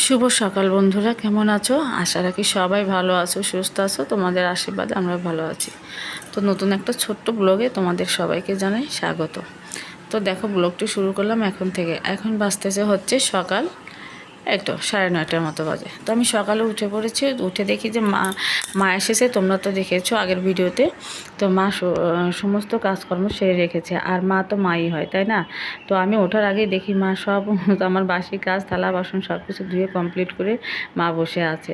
শুভ সকাল বন্ধুরা, কেমন আছো? আশা রাখি সবাই ভালো আছো, সুস্থ আছো, তোমাদের আশীর্বাদে আমরা ভালো আছি। তো নতুন একটা ছোট্ট ব্লগে তোমাদের সবাইকে জানাই স্বাগত। তো দেখো, ব্লগটি শুরু করলাম এখন থেকে। এখন বাঁচতেছে হচ্ছে সকাল এই তো, সাড়ে নয়টার মতো বাজে। তো আমি সকালে উঠে পড়েছি, উঠে দেখি যে মা মা এসেছে, তোমরা তো দেখেছ আগের ভিডিওতে। তো মা সমস্ত কাজকর্ম সেরে রেখেছে, আর মা তো মাই হয়, তাই না? তো আমি ওঠার আগেই দেখি মা সব আমার বাসি কাজ, থালা, বাসন সব কিছু ধুয়ে কমপ্লিট করে মা বসে আছে।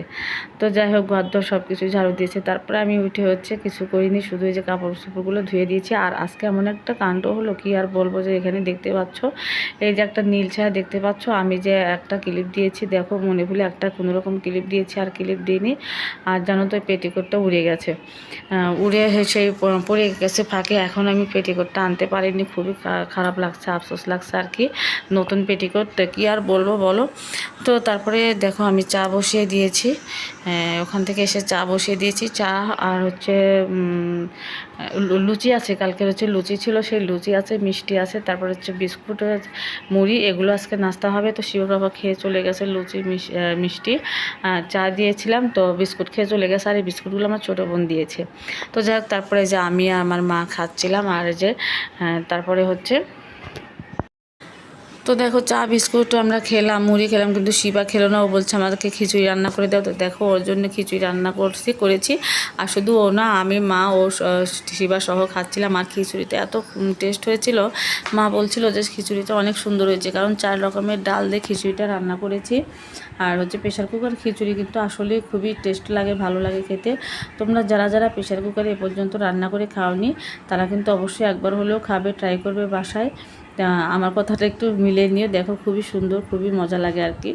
তো যাই হোক ঘর দর সব কিছু ঝাড়ু দিয়েছে, তারপরে আমি উঠে হচ্ছে কিছু করিনি, শুধু যে কাপড় চোপড়গুলো ধুয়ে দিয়েছি। আর আজকে এমন একটা কাণ্ড হলো, কি আর বলব যে এখানে দেখতে পাচ্ছ, এই যে একটা নীল ছায়া দেখতে পাচ্ছ, আমি যে একটা ক্লিপ দিয়েছি, দেখো মনে ভুলে একটা কোনো রকম ক্লিপ দিয়েছি আর ক্লিপ দিইনি। আর জানো তো পেটিকোটটা উড়ে গেছে। উড়ে সেই পড়ে গেছে ফাঁকে, এখন আমি পেটিকোটটা আনতে পারিনি, খুবই খারাপ লাগছে, আফসোস লাগছে আর কি। নতুন পেটিকোট কি আর বলব বলো? তো তারপরে দেখো আমি চা বসিয়ে দিয়েছি। ওখান থেকে এসে চা বসিয়ে দিয়েছি। চা আর হচ্ছে লুচি আছে, কালকের হচ্ছে লুচি ছিল, সেই লুচি আছে, মিষ্টি আছে, তারপরে হচ্ছে বিস্কুট, মুড়ি, এগুলো আজকে নাস্তা হবে, তো শিব বাবা খেয়ে চলে গেছে লুচি মিষ্টি। চা দিয়েছিলাম, তো বিস্কুট খেয়ে চলে গেছে। আর এই বিস্কুটগুলো আমার ছোটো বোন দিয়েছে। তো যাই হোক, তারপরে যে আমি আমার মা খাচ্ছিলাম, আর যে তারপরে হচ্ছে তো দেখো, চা, বিস্কুট আমরা খেলাম, মুড়ি খেলাম, কিন্তু শিবা খেলো না। ও বলছে, আমাদেরকে খিচুড়ি রান্না করে দাও। তো দেখো, ওর জন্য খিচুড়ি রান্না করছি, করেছি। আর শুধু ও না, আমি, মা, ও শিবা সহ খাচ্ছিলাম। আর খিচুড়িতে এত টেস্ট হয়েছিল। মা বলছিল যে, খিচুড়িটা অনেক সুন্দর হয়েছে। কারণ চার রকমের ডাল দিয়ে খিচুড়িটা রান্না করেছি। আর হচ্ছে প্রেশার কুকার খিচুড়ি কিন্তু আসলে খুবই টেস্ট লাগে, ভালো লাগে খেতে। তোমরা যারা যারা প্রেশার কুকারে এ পর্যন্ত রান্না করে খাওনি, তারা কিন্তু অবশ্যই একবার হলেও খাবে ট্রাই করবে বাসায়। তা আমার কথাটা একটু মিলে নিয়ে দেখো খুবই সুন্দর, খুবই মজা লাগে আর কি।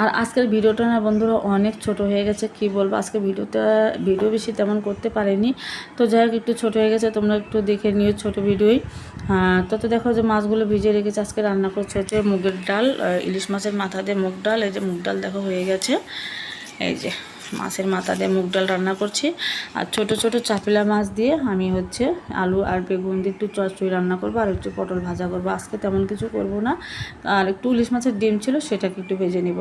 আর আজকের ভিডিওটা না বন্ধুরা অনেক ছোট হয়ে গেছে, কি বলব? আজকে ভিডিওটা, ভিডিও বেশি তেমন করতে পারিনি। তো যাই হোক, একটু ছোট হয়ে গেছে, তোমরা একটু দেখে নিও ছোট ভিডিওই। হ্যাঁ তো তো দেখো যে মাছগুলো ভিজিয়ে রেখেছে, আজকে রান্না করছে হচ্ছে মুগের ডাল ইলিশ মাছের মাথা দিয়ে মুগ ডাল, এই যে মুগ ডাল দেখো হয়ে গেছে। এই যে মাছের মাথা দিয়ে মুগ ডাল রান্না করছি। আর ছোট ছোট চাপিলা মাছ দিয়ে আমি হচ্ছে আলু আর বেগুন দিয়ে একটু চচ্চড়ি রান্না করব আর একটু পটল ভাজা করব। আজকে তেমন কিছু করব না। আর একটু ইলিশ মাছের ডিম ছিল, সেটাকে একটু ভেজে নিব।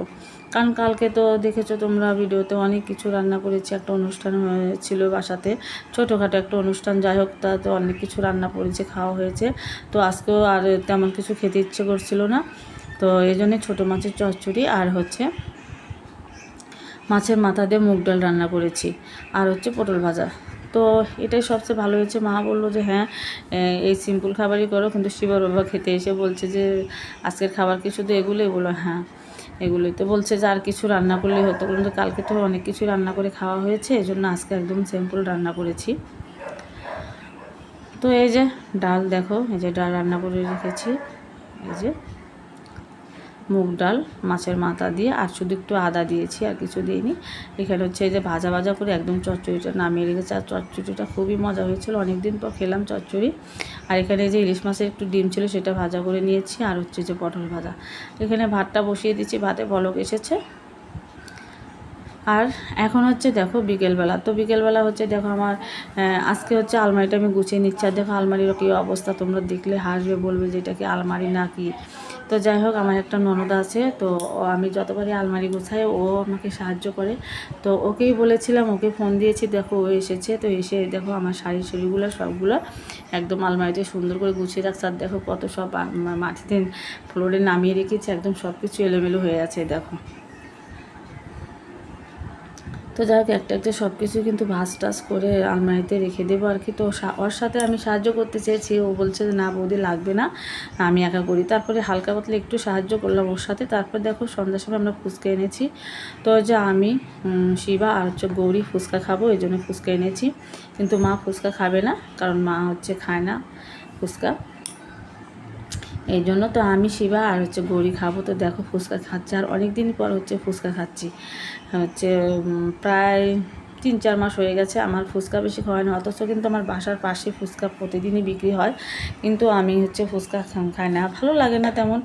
কারণ কালকে তো দেখেছ তোমরা ভিডিওতে অনেক কিছু রান্না করেছি, একটা অনুষ্ঠান হয়েছিল বাসাতে, ছোটোখাটো একটা অনুষ্ঠান। যাই হোক, তাতে অনেক কিছু রান্না করেছে, খাওয়া হয়েছে। তো আজকেও আর তেমন কিছু খেতে ইচ্ছে করছিল না। তো এই জন্যে ছোটো মাছের চচ্চড়ি আর হচ্ছে মাছের মাথা দিয়ে মুগ ডাল রান্না করেছি। আর হচ্ছে পটল ভাজা। তো এটাই সবচেয়ে ভালো হয়েছে। মা বলল যে হ্যাঁ এই সিম্পল খাবারই করো। কিন্তু শিবার বাবা খেতে এসে বলছে যে, আজকের খাবার কি শুধু এগুলোই? বলো হ্যাঁ এগুলোই। তো বলছে যে, আর কিছু রান্না করলেই হতো। কিন্তু কালকে তো অনেক কিছু রান্না করে খাওয়া হয়েছে। এই জন্য আজকে একদম সিম্পল রান্না করেছি। তো এই যে, ডাল দেখো, এই যে ডাল রান্না করে রেখেছি। এই যে মুগ ডাল, মাছের মাথা দিয়ে, আর শুধু একটু আদা দিয়েছি, আর কিছু দিইনি। এখানে হচ্ছে এই যে ভাজা ভাজা করে একদম চচ্চড়িটা নামিয়ে রেখেছি, আর চচ্চড়িটা খুবই মজা হয়েছিল। অনেক দিন পর খেলাম চচ্চড়ি। আর এখানে যে ইলিশ মাছের একটু ডিম ছিল, সেটা ভাজা করে নিয়েছি, আর হচ্ছে যে পটল ভাজা। এখানে ভাতটা বসিয়ে দিচ্ছি ভাতে বলক এসেছে। আর এখন হচ্ছে দেখো বিকেলবেলা। তো বিকেলবেলা হচ্ছে দেখো আমার আজকে হচ্ছে আলমারিটা আমি গুছিয়ে নিচ্ছি। আর দেখো আলমারির কী অবস্থা, তোমরা দেখলে হাসবে, বলবে যে এটা কি আলমারি না কি তো যাই হোক, আমার একটা ননদ আছে, তো আমি যতবারই আলমারি গোছাই, ও আমাকে সাহায্য করে। তো ওকেই বলেছিলাম, ওকে ফোন দিয়েছি, দেখো ও এসেছে। তো এসে দেখো আমার শাড়ি শাড়িগুলো সবগুলো একদম আলমারিতে সুন্দর করে গুছিয়ে রাখছে, আর দেখো কত সব মাটিতে ফ্লোরে নামিয়ে রেখেছি, একদম সব কিছু এলোমেলো হয়ে আছে, দেখো। তো যাই হোক একটা একটা সব কিছু কিন্তু ভাজ টাস করে আলমারিতে রেখে দেবো আর কি। তো ওর সাথে আমি সাহায্য করতে চেয়েছি। ও বলছে যে, না বৌদি, লাগবে না, আমি একা করি। তারপরে হালকা পাতলা একটু সাহায্য করলাম ওর সাথে। তারপর দেখো, সন্ধ্যার সময় আমরা ফুচকা এনেছি। তো যে আমি শিবা আর হচ্ছে গৌরী ফুচকা খাব, এই জন্য ফুচকা এনেছি। কিন্তু মা ফুচকা খাবে না, কারণ মা হচ্ছে খায় না ফুচকা। এই জন্য তো আমি শিবা আর হচ্ছে গড়ি খাব। তো দেখো ফুচকা খাচ্ছে আর অনেক দিন পর হচ্ছে ফুচকা খাচ্ছি। হচ্ছে প্রায় তিন চার মাস হয়ে গেছে আমার ফুচকা বেশি খাওয়াই না, অথচ কিন্তু আমার বাসার পাশে ফুচকা প্রতিদিনই বিক্রি হয়। কিন্তু আমি হচ্ছে ফুচকা খাই না। ভালো লাগে না তেমন,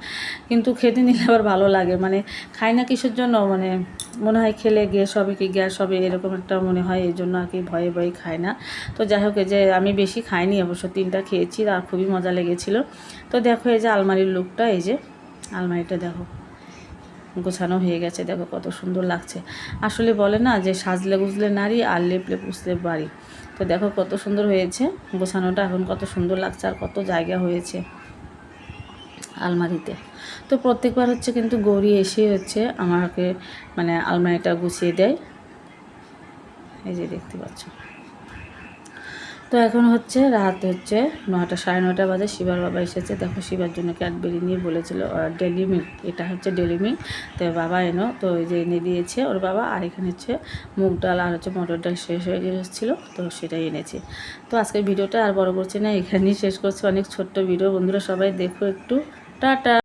কিন্তু খেতে নিলে আবার ভালো লাগে। মানে খাই না কিসের জন্য? মানে মনে হয় খেলে গ্যাস হবে কি গ্যাস হবে এরকম একটা মনে হয়, এই জন্য আর কি ভয়ে ভয়ে খাই না। তো যাই হোক যে আমি বেশি খাইনি, অবশ্য তিনটা খেয়েছি, আর খুবই মজা লেগেছিল। তো দেখো এই যে আলমারির লুকটা, এই যে আলমারিটা দেখো। গোছানো হয়ে গেছে। দেখো কত সুন্দর লাগছে। আসলে বলে না যে সাজলে গুজলে নারী, আর লেপলে পুষলে বাড়ি। তো দেখো কত সুন্দর হয়েছে গোছানোটা। এখন কত সুন্দর লাগছে আর কত জায়গা হয়েছে আলমারিতে। তো প্রত্যেকবার হচ্ছে কিন্তু গৌরী এসে হচ্ছে আমাকে মানে আলমারিটা গুছিয়ে দেয়। এই যে দেখতে পাচ্ছ। তো এখন হচ্ছে রাত হচ্ছে নটা সাড়ে নটা বাজে। শিবার বাবা এসেছে। দেখো শিবার জন্য ক্যাডবেরি নিয়ে বলেছিল ডেলি মিল্ক। এটা হচ্ছে ডেলি মিল্ক। তো বাবা এনো, তো ওই যে এনে দিয়েছে ওর বাবা। আর এখানে হচ্ছে মুগ ডাল আর হচ্ছে মটর ডাল শেষ হয়ে গিয়েছিল তো সেটাই এনেছে। তো আজকের ভিডিওটা আর বড় করছি না, এখানেই শেষ করছি। অনেক ছোট্ট ভিডিও। বন্ধুরা সবাই দেখো একটু। টাটা!